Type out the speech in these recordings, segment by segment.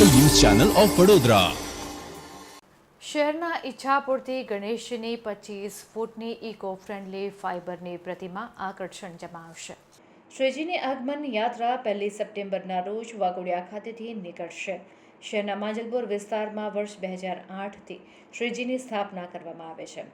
Channel of Vadodara. શહેરના ઈચ્છાપુરથી ગણેશજીની પચીસ ફૂટની ઇકો ફ્રેન્ડલી ફાઇબરની પ્રતિમા આકર્ષણ જમાવશે. શ્રીજીની આગમન યાત્રા પહેલી સપ્ટેમ્બરના રોજ વાઘોડિયા ખાતેથી નીકળશે. શહેરના માંજલપુર વિસ્તારમાં વર્ષ બે હજાર આઠથી શ્રીજીની સ્થાપના કરવામાં આવે છે.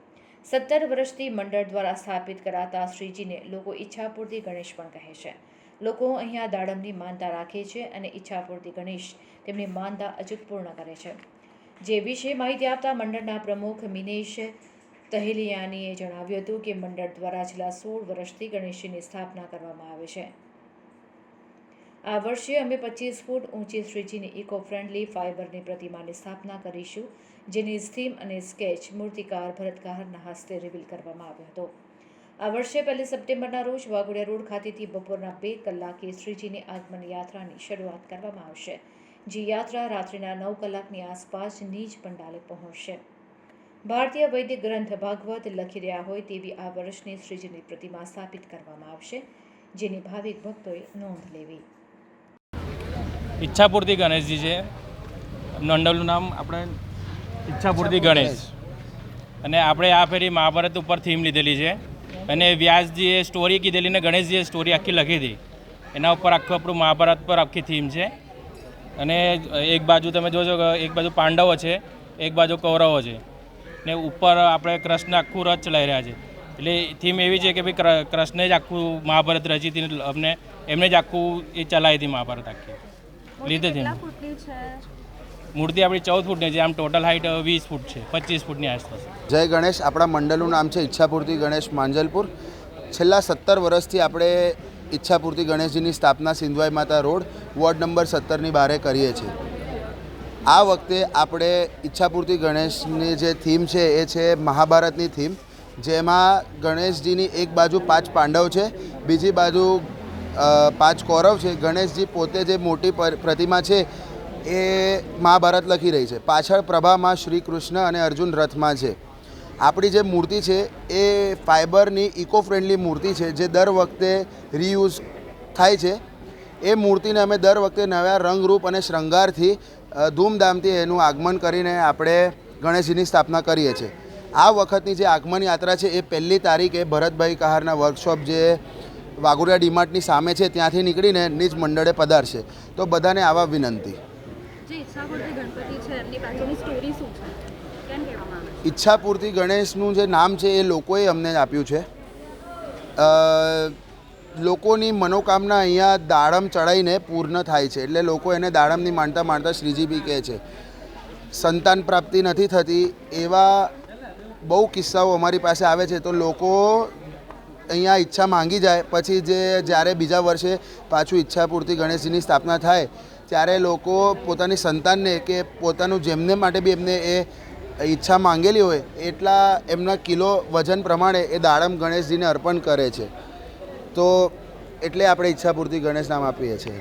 સત્તર વર્ષથી મંડળ દ્વારા સ્થાપિત કરાતા શ્રીજીને લોકો ઈચ્છાપૂર્તિ ગણેશ પણ કહે છે. લોકો અહીંયા દાડમની માનતા રાખે છે અને ઈચ્છાપૂર્તિ ગણેશ તેમની માનતા અચૂક પૂર્ણ કરે છે. જે વિશે માહિતી આપતા મંડળના પ્રમુખ મિનેશ તહેલિયાનીએ જણાવ્યું હતું કે મંડળ દ્વારા છેલ્લા સોળ વર્ષથી ગણેશજીની સ્થાપના કરવામાં આવે છે. આ વર્ષે અમે પચીસ ફૂટ ઊંચી શ્રીજીની ઇકો ફ્રેન્ડલી ફાઇબરની પ્રતિમાની સ્થાપના કરીશું, જેની થીમ અને સ્કેચ મૂર્તિકાર ભરતકારના હસ્તે રિવીલ કરવામાં આવ્યો હતો. આ વર્ષે પહેલી સપ્ટેમ્બરના રોજ વાઘોડિયા રોડ ખાતેથી બપોરના બે કલાકે શ્રીજીની આગમન યાત્રાની શરૂઆત કરવામાં આવશે, જે યાત્રા રાત્રિના નવ કલાકની આસપાસ નીજ પંડાલે પહોંચશે. ભારતીય વૈદિક ગ્રંથ ભાગવત લખી રહ્યા હોય તેવી આ વર્ષની શ્રીજીની પ્રતિમા સ્થાપિત કરવામાં આવશે, જેની ભાવિક ભક્તોએ નોંધ લેવી. ઈચ્છાપૂર્તિ ગણેશજી છે. નંડલનું નામ આપણે ઈચ્છાપૂર્તિ ગણેશ. અને આપણે આ ફેરી મહાભારત ઉપર થીમ લીધેલી છે. અને વ્યાસજીએ સ્ટોરી કીધેલી ને ગણેશજીએ સ્ટોરી આખી લખી હતી એના ઉપર આખું આપણું મહાભારત પર આખી થીમ છે. અને એક બાજુ તમે જોજો એક બાજુ પાંડવો છે એક બાજુ કૌરવો છે. ને ઉપર આપણે કૃષ્ણ આખું રથ ચલાવી રહ્યા છે. એટલે થીમ એવી છે કે ભાઈ કૃષ્ણે જ આખું મહાભારત રચી હતી અમને એમને જ આખું એ ચલાવી હતી મહાભારત આખી. લીધે છે? મૂર્તિ આપણી ચૌદ ફૂટની છે, આમ ટોટલ હાઇટ વીસ ફૂટ છે, પચીસ ફૂટની આસપાસ. જય ગણેશ, આપણા મંડળનું નામ છે ઈચ્છાપૂર્તિ ગણેશ માંજલપુર. છેલ્લા સત્તર વર્ષથી આપણે ઈચ્છાપૂર્તિ ગણેશજીની સ્થાપના સિંધવાઈ માતા રોડ, વોર્ડ નંબર સત્તરની બહારે કરીએ છીએ. આ વખતે આપણે ઈચ્છાપૂર્તિ ગણેશની જે થીમ છે, એ છે મહાભારતની થીમ, જેમાં ગણેશજીની એક બાજુ પાંચ પાંડવ છે, બીજી બાજુ પાંચ કૌરવ છે. ગણેશજી પોતે જે મોટી પ્રતિમા છે એ મહાભારત લખી રહી છે. પાછળ પ્રભામાં શ્રી કૃષ્ણ અને અર્જુન રથમાં છે. આપણી જે મૂર્તિ છે, એ ફાઇબરની ઇકો ફ્રેન્ડલી મૂર્તિ છે, જે દર વખતે રીયુઝ થાય છે. એ મૂર્તિને અમે દર વખતે નવા રંગરૂપ અને શૃંગારથી ધૂમધામથી એનું આગમન કરીને આપણે ગણેશજીની સ્થાપના કરીએ છીએ. આ વખતની જે આગમન યાત્રા છે, એ પહેલી તારીખે ભરતભાઈ કહારના વર્કશોપ જે વાઘોડિયા ડીમાર્ટની સામે છે, ત્યાંથી નીકળીને નિજ મંડળે પધારશે. તો બધાને આવા વિનંતી. જે ઈચ્છાપૂર્તિ ગણેશનું જે નામ છે, એ લોકોએ અમને આપ્યું છે. લોકોની મનોકામના અહીંયા દાડમ ચડાઈને પૂર્ણ થાય છે, એટલે લોકો એને દાડમની માનતા માનતા શ્રીજી બી કહે છે. સંતાન પ્રાપ્તિ નથી થતી, એવા બહુ કિસ્સાઓ અમારી પાસે આવે છે, તો લોકો અહીંયા ઈચ્છા માંગી જાય, પછી જે જ્યારે બીજા વર્ષે પાછું ઈચ્છાપૂર્તિ ગણેશજીની સ્થાપના થાય ત્યારે લોકો પોતાની સંતાનને કે પોતાનું જેમને માટે બી એમને એ ઈચ્છા માંગેલી હોય, એટલા એમના કિલો વજન પ્રમાણે એ દાડમ ગણેશજીને અર્પણ કરે છે. તો એટલે આપણે ઈચ્છાપૂર્તિ ગણેશ નામ આપીએ છીએ.